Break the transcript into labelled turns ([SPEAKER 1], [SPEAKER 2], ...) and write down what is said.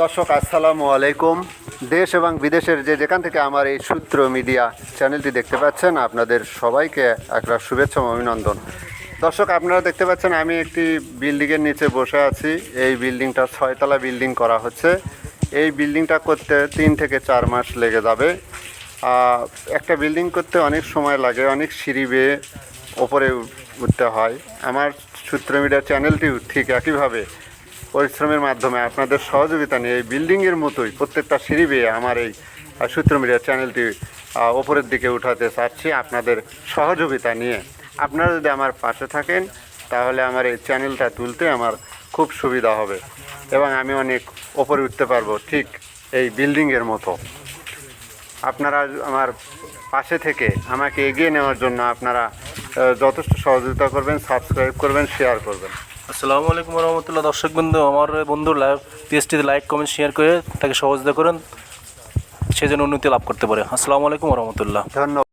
[SPEAKER 1] দর্শক, আসসালামু আলাইকুম। দেশ এবং বিদেশের যে যেখান থেকে আমার এই সূত্র মিডিয়া চ্যানেলটি দেখতে পাচ্ছেন, আপনাদের সবাইকে একটা শুভেচ্ছা অভিনন্দন। দর্শক, আপনারা দেখতে পাচ্ছেন, আমি একটি বিল্ডিংয়ের নিচে বসে আছি। এই বিল্ডিংটা ছয়তলা বিল্ডিং করা হচ্ছে। এই বিল্ডিংটা করতে তিন থেকে চার মাস লেগে যাবে। একটা বিল্ডিং করতে অনেক সময় লাগে, অনেক সিঁড়ি বেয়ে ওপরে উঠতে হয়। আমার সূত্র মিডিয়া চ্যানেলটিও ঠিক একইভাবে পরিশ্রমের মাধ্যমে আপনাদের সহযোগিতা নিয়ে এই বিল্ডিংয়ের মতোই প্রত্যেকটা সিঁড়ি বেয়ে আমার এই সূত্র মিডিয়া চ্যানেলটি ওপরের দিকে উঠাতে চাচ্ছি আপনাদের সহযোগিতা নিয়ে। আপনারা যদি আমার পাশে থাকেন, তাহলে আমার এই চ্যানেলটা তুলতে আমার খুব সুবিধা হবে এবং আমি অনেক ওপরে উঠতে পারব ঠিক এই বিল্ডিংয়ের মতো। আপনারা আমার পাশে থেকে আমাকে এগিয়ে নেওয়ার জন্য আপনারা যথেষ্ট সহযোগিতা করবেন, সাবস্ক্রাইব করবেন, শেয়ার করবেন।
[SPEAKER 2] আসসালামু আলাইকুম রহমতুল্লাহ দর্শক বন্ধু, আমার বন্ধু লাইভ পেজটিতে লাইক কমেন্ট শেয়ার করে তাকে সহযোগিতা করেন, সে যেন উন্নতি লাভ করতে পারে। আসসালামু আলাইকুম রহমতুল্লাহ
[SPEAKER 1] ধন্যবাদ।